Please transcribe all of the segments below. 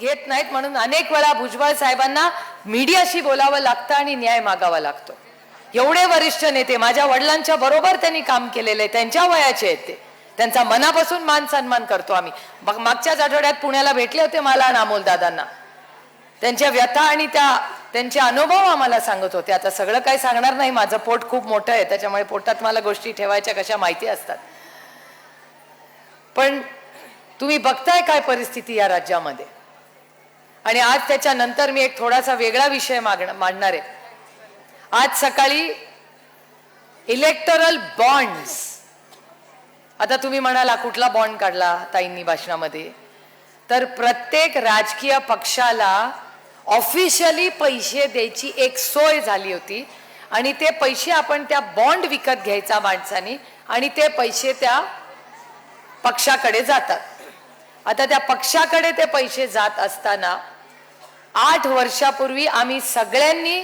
घेत नाहीत म्हणून अनेक वेळा भुजबळ साहेबांना मीडियाशी बोलावं लागतं आणि न्याय मागावा लागतो. एवढे वरिष्ठ नेते माझ्या वडिलांच्या बरोबर त्यांनी काम केलेलं आहे त्यांच्या वयाचे आहेत ते. त्यांचा मनापासून मान सन्मान करतो आम्ही. मग मागच्याच आठवड्यात पुण्याला भेटले होते मला आणि अमोल दादांना. त्यांच्या व्यथा आणि त्या त्यांचे अनुभव आम्हाला सांगत होते. आता सगळं काही सांगणार नाही माझं पोट खूप मोठं आहे त्याच्यामुळे पोटात मला गोष्टी ठेवायच्या कशा माहिती असतात. पण तुम्ही बघताय काय परिस्थिती या राज्यामध्ये? आणि आज त्याच्यानंतर मी एक थोडासा वेगळा विषय मागण मांडणार आहे. आज सकाळी इलेक्टरल बॉन्ड्स आता तुम्ही म्हणाला कुठला बॉन्ड काढला ताईंनी भाषणामध्ये? तर प्रत्येक राजकीय पक्षाला ऑफिशियली पैसे द्यायची एक सोय झाली होती. आणि ते पैसे आपण त्या बॉन्ड विकत घ्यायचा माणसानी आणि ते पैसे त्या पक्षाकडे जातात. आता त्या पक्षाकडे ते पैसे जात असताना आठ वर्षापूर्वी आम्ही सगळ्यांनी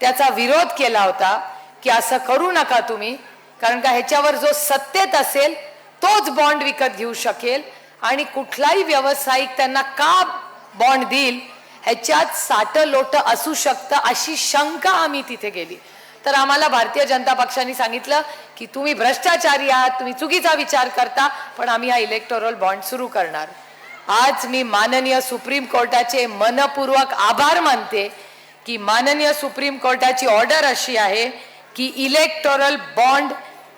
त्याचा विरोध केला होता की असं करू नका तुम्ही कारण का ह्याच्यावर जो सत्तेत असेल तोच बॉन्ड विकत घेऊ शकेल आणि कुठलाही व्यावसायिक त्यांना का बॉन्ड देईल ह्याच्यात साठ लोट असू शकतं अशी शंका आम्ही तिथे गेली. तर आम्हाला भारतीय जनता पक्षाने सांगितलं की तुम्ही भ्रष्टाचारी आहात तुम्ही चुकीचा विचार करता पण आम्ही हा इलेक्टोरल बॉन्ड सुरू करणार. आज मी माननीय सुप्रीम कोर्टाचे मनपूर्वक आभार मानते की माननीय सुप्रीम कोर्टाची ऑर्डर अशी आहे की इलेक्टोरल बॉन्ड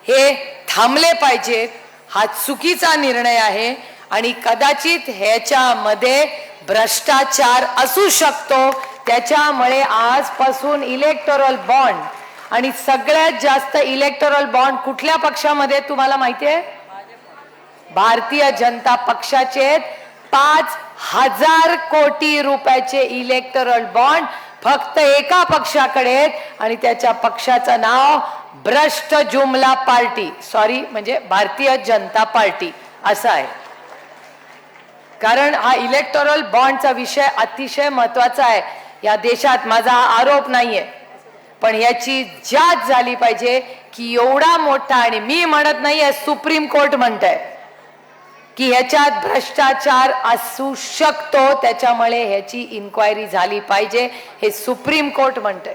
हे थांबले पाहिजेत हा चुकीचा निर्णय आहे आणि कदाचित ह्याच्यामध्ये भ्रष्टाचार असू शकतो. त्याच्यामुळे आजपासून इलेक्टोरल बॉन्ड आणि सगळ्यात जास्त इलेक्टोरल बॉन्ड कुठल्या पक्षामध्ये तुम्हाला माहिती आहे? भारतीय जनता पक्षाचे पाच हजार कोटी रुपयाचे इलेक्टोरल बॉन्ड फक्त एका पक्षाकडे आहेत आणि त्याच्या पक्षाचं नाव भ्रष्ट जुमला पार्टी सॉरी म्हणजे भारतीय जनता पार्टी असं आहे. कारण हा इलेक्टोरल बॉन्डचा विषय अतिशय महत्त्वाचा आहे. या देशात माझा हा आरोप नाहीये. पण याची जाच झाली पाहिजे की एवढा मोठा आणि मी म्हणत नाहीये सुप्रीम कोर्ट म्हणतंय. की ह्याच्यात भ्रष्टाचार असू शकतो त्याच्यामुळे ह्याची इन्क्वायरी झाली पाहिजे. हे सुप्रीम कोर्ट म्हणतंय.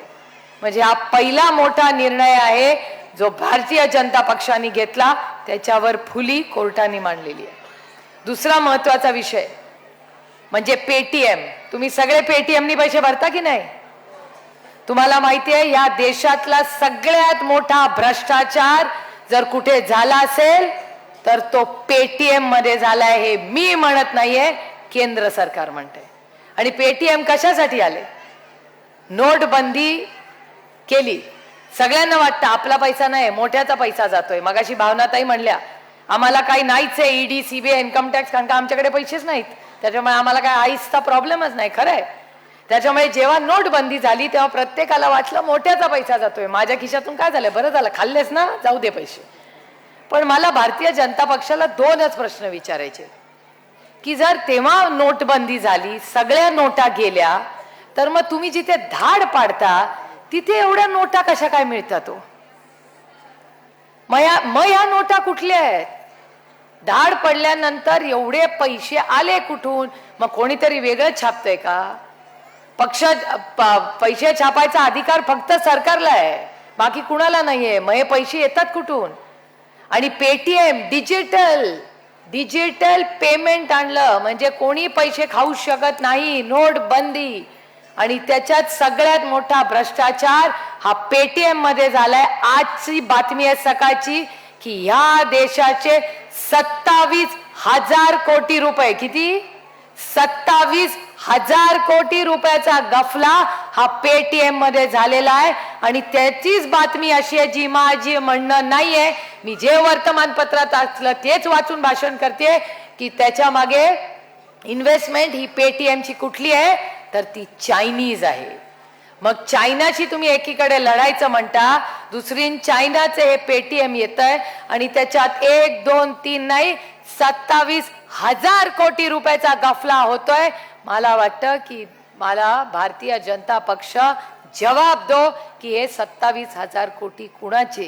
म्हणजे हा पहिला मोठा निर्णय आहे जो भारतीय जनता पक्षाने घेतला त्याच्यावर फुली कोर्टाने मांडलेली आहे. दुसरा महत्त्वाचा विषय म्हणजे पेटीएम. तुम्ही सगळे पेटीएमनी पैसे भरता की नाही? तुम्हाला माहिती आहे या देशातला सगळ्यात मोठा भ्रष्टाचार जर कुठे झाला असेल तर तो पेटीएममध्ये झालाय हे मी म्हणत नाहीये केंद्र सरकार म्हणते. आणि पेटीएम कशासाठी आले? नोटबंदी केली. सगळ्यांना वाटतं आपला पैसा नाही मोठ्याचा पैसा जातोय. मगाशी भावनाताई म्हणल्या आम्हाला काही नाहीच आहे ईडी सीबीआय इन्कम टॅक्स कारण का आमच्याकडे पैसेच नाहीत. त्याच्यामुळे आम्हाला काय आईसचा प्रॉब्लेमच नाही खरं आहे त्याच्यामुळे जेव्हा नोटबंदी झाली तेव्हा प्रत्येकाला वाटलं मोठ्याचा पैसा जातोय. माझ्या खिशातून काय झालं? बरं झालं खाल्लेस ना? जाऊ दे पैसे. पण मला भारतीय जनता पक्षाला दोनच प्रश्न विचारायचे की जर तेव्हा नोटबंदी झाली सगळ्या नोटा गेल्या तर मग तुम्ही जिथे धाड पाडता तिथे एवढ्या नोटा कशा काय मिळतात तो मग ह्या मग या नोटा कुठल्या आहेत? धाड पडल्यानंतर एवढे पैसे आले कुठून? मग कोणीतरी वेगळं छापतंय का? पक्ष प- पैसे छापायचा अधिकार फक्त सरकारला आहे. बाकी कुणाला नाहीये. मग हे पैसे येतात कुठून? आणि पेटीएम डिजिटल डिजिटल पेमेंट आणलं. म्हणजे कोणी पैसे खाऊ शकत नाही नोट बंदी आणि त्याच्यात सगळ्यात मोठा भ्रष्टाचार हा पेटीएममध्ये झालाय. आजची बातमी आहे सकाळची की ह्या देशाचे सत्तावीस हजार कोटी रुपये. किती? सत्तावीस हजार कोटी रुपयाचा गफला हा पेटीएममध्ये झालेला आहे. आणि त्याचीच बातमी अशी आहे जी माझी म्हणणं नाहीये. मी जे वर्तमानपत्रात असलं तेच वाचून भाषण करते की त्याच्यामागे इन्व्हेस्टमेंट ही पेटीएमची कुठली आहे? तर ती चायनीज आहे. मग चायनाशी तुम्ही एकीकडे लढायचं म्हणता दुसरी चायनाचे हे पेटीएम येत आहे आणि त्याच्यात एक दोन तीन नाही सत्तावीस हजार कोटी रुपयाचा गफला होतोय. मला वाटतं की मला भारतीय जनता पक्ष जवाब दो की हे सत्तावीस हजार कोटी कुणाचे?